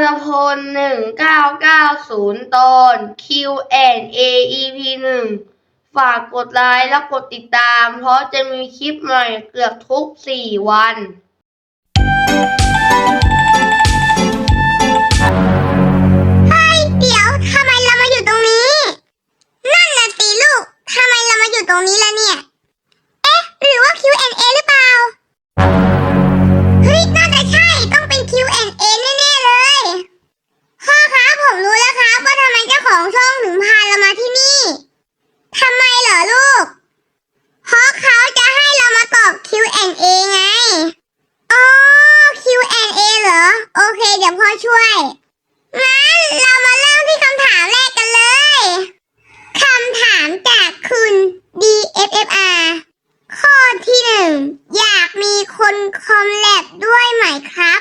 รพลหนึ่งเก้าเก้าศูนย์ตอน Q&A EP หนึ่งฝากกดไลค์และกดติดตาม เพราะจะมีคลิปใหม่เกือบทุกสี่วัน ช่วยงั้นเรามาเริ่มที่คำถามแรกกันเลย คำถามจากคุณ DFFR ข้อที่หนึ่งอยากมีคนคอมแลบด้วยไหมครับ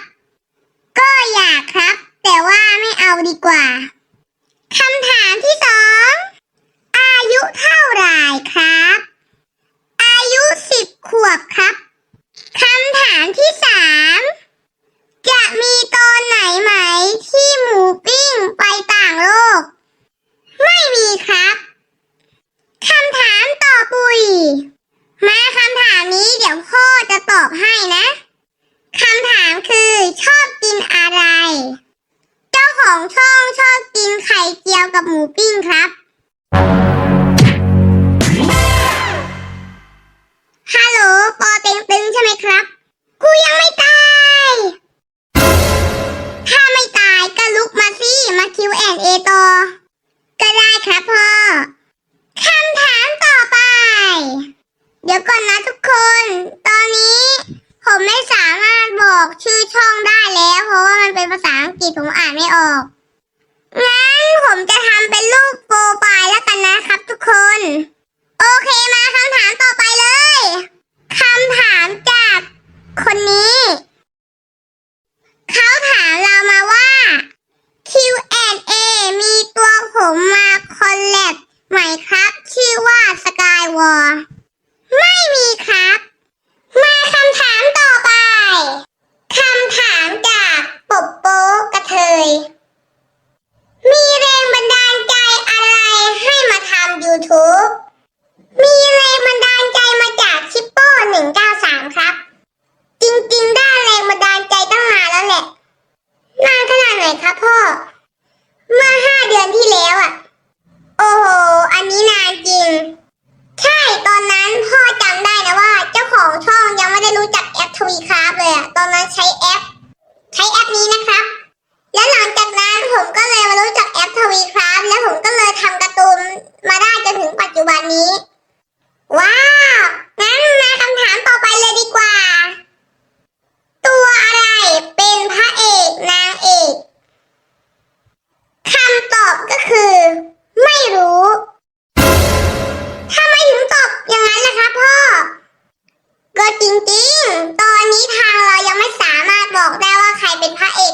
ก็อยากครับ แต่ว่าไม่เอาดีกว่าคำถามที่สองอายุเท่าไหร่ครับ อายุสิบขวบครับคำถามที่สาม จะมีตอนไหนไหมที่หมูปิ้งไปต่างโลก ไม่มีครับคำถามต่อปุย มาคำถามนี้เดี๋ยวพ่อจะตอบ ให้นะคำถามคือชอบกินอะไร เจ้าของช่องชอบกินไข่เจียวกับหมูปิ้งครับฮัลโหลปอเต็งตึงใช่ไหมครับ กูยังไม่ตาย ถ้าไม่ตายก็ลุกมาสิ มา Q&A ต่อ ก็ได้ครับพ่อ คำถามต่อไป เดี๋ยวก่อนนะทุกคน ตอนนี้ ผมไม่สามารถบอกชื่อช่องได้แล้ว เพราะว่ามันเป็นภาษาอังกฤษผมอ่านไม่ออก งั้นผมจะทำเป็นรูปโปรไฟล์แล้วกันนะครับทุกคน โอเคมาคำถามต่อไปเลย คำถามจากคนนี้ เขาถามเรามาว่า Q&A มีตัวผมมาคอลแลบไหมครับ ชื่อว่า Skywar ไม่มีครับ มาคำถามต่อไป คำถามจากปบโป๊กระเทย มีแรงบันดาลใจอะไรให้มาทำ YouTube มีแรงบันดาลใจมาจากชิปโป้193 ครับ จริงๆ ได้แรงบันดาลใจตั้งนานแล้วแหละ นานขนาดไหนครับพ่อ เมื่อห้าเดือนที่แล้วอะ โอ้โห อันนี้นานจริง ใช่ ตอนนั้นพ่อจำได้นะว่า เจ้าของช่องยังไม่ได้รู้ีคราฟเลยอะตอนนั้นใช้แอป ใช้แอปนี้นะครับ แล้วหลังจากนั้นผมก็เลยมารู้จักแอปทวีคราฟแล้วผมก็เลยทำการ์ตูนมาได้จนถึงปัจจุบันนี้ ว้าว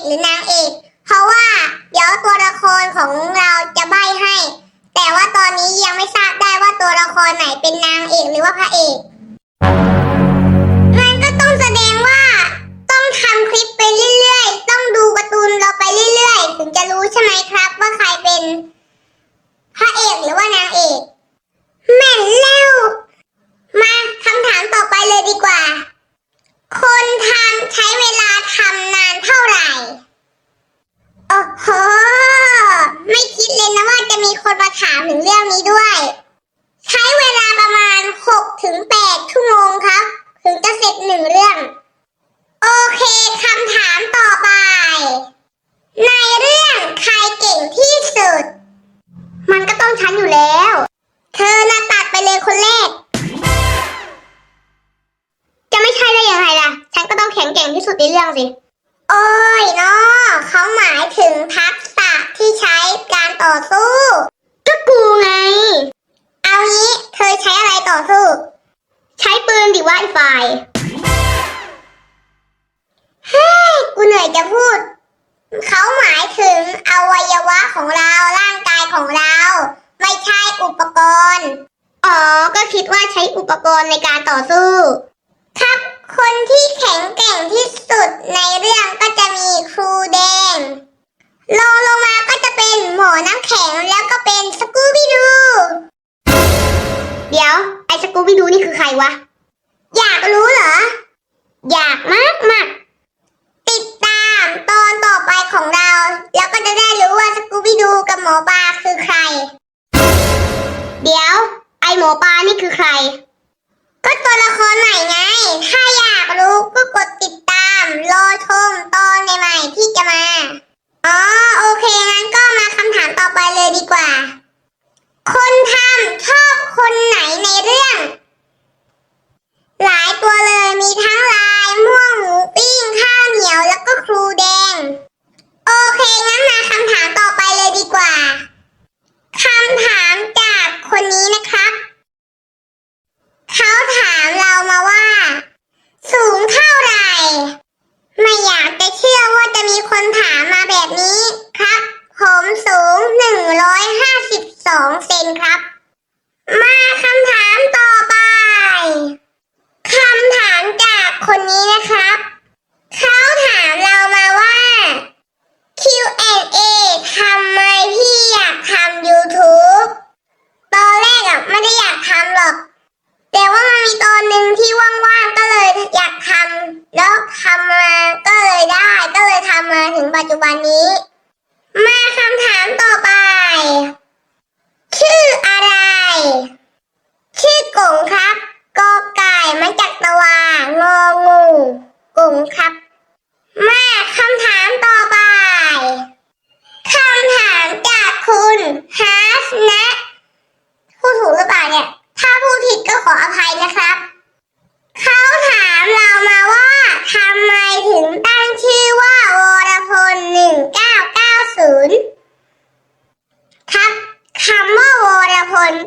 หรือนางเอก เพราะว่าเดี๋ยวตัวละครของเราจะใบให้ แต่ว่าตอนนี้ยังไม่ทราบได้ว่าตัวละครไหนเป็นนางเอกหรือว่าพระเอก ถึงเรื่องนี้ด้วย ใช้เวลาประมาณ6ถึง8ชั่วโมงครับ ถึงจะเสร็จหนึ่งเรื่อง โอเคคำถามต่อไป ในเรื่องใครเก่งที่สุด มันก็ต้องฉันอยู่แล้ว เธอน่ะตัดไปเลยคนแรก จะไม่ใช่ได้ยังไงล่ะ ฉันก็ต้องแข็งแกร่งที่สุดในเรื่องสิ โอ้ยเนาะเขาหมายถึงทักษะที่ใช้การต่อสู้ ก็กูไง เอางี้เธอใช้อะไรต่อสู้ ใือ้ฝ่ายเฮ้ยกูเหนื่อยจะพูด เขาหมายถึงอวัยวะของเราร่างกายของเรา ไม่ใช่อุปกรณ์ อ๋อ ก็คิดว่าใช้อุปกรณ์ในการต่อสู้ ครับ คนที่แข็งแกร่งที่สุดในเรื่องก็จะมีครูแดงน้ำแข็งแล้วก็เป็นสกูบิดู เดี๋ยว ไอ้สกูบิดูนี่คือใครวะ อยากรู้เหรอ อยากมากมากๆติดตามตอนต่อไปของเรา แล้วก็จะได้รู้ว่าสกูบิดูกับห มอปลาคือใคร เดี๋ยว ไอหมอปลานี่คือใคร ก็ตัวละครใหม่ไง ถ้าอยากรู้ก็กดติดตาม รอชมตอนใหม่ๆที่จะมา อ๋อ โอเค งั้นก็มาคำถามต่อไปเลยดีกว่า คนทำชอบคนไหนในเรื่อง หลายตัวเลยมีทั้งลายม่วงหมูปิ้งข้าวเหนียวแล้วก็ครูแดง โอเคงั้นมาคำถามต่อไปเลยดีกว่า คำถามจาก คนนี้นะครับ เขาถามเรามาว่า สูงเท่าไหร่ ไม่อยากจะเชื่อว่าจะมีคนถามมาแบบนี้ครับ ผมสูง 152 เซนครับ มาคำถามต่อไป คำถามจากคนนี้นะครับ เขาถามเรามาว่า Q&A ทำไมพี่อยากทำ YouTube ตอนแรกอะไม่ได้อยากทำหรอก แต่ว่ามันมีตอนหนึ่งที่ว่างๆก็เลยอยากทำแล้วทำมาก็เลยได้ ก็เลยทำมาถึง ปัจจุบันนี้ มาคำถามต่อไป ชื่ออะไร ชื่อกงครับกอไก่มาจากตะวางองูกงครับ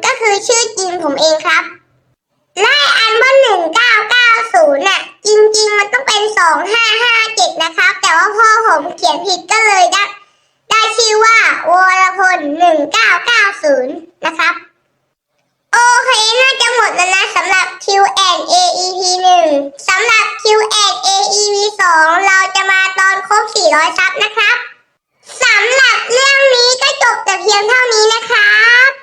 ก็คือชื่อจริงผมเองครับ และอันเบอร์หนึ่งเก้าเก้าศูนย์น่ะ จริง ๆ มันต้องเป็นสองห้าห้าเจ็ดนะครับ แต่ว่าพ่อผมเขียนผิดก็เลยได้ได้ชื่อว่าวรพลหนึ่งเก้าเก้าศูนย์นะครับ โอเคน่าจะหมดแล้วนะสำหรับ Q&A EP หนึ่งสำหรับ Q&A EP สองเราจะมาตอนครบสี่ร้อยซับนะครับสำหรับเรื่องนี้ก็จบแต่เพียงเท่านี้นะครับ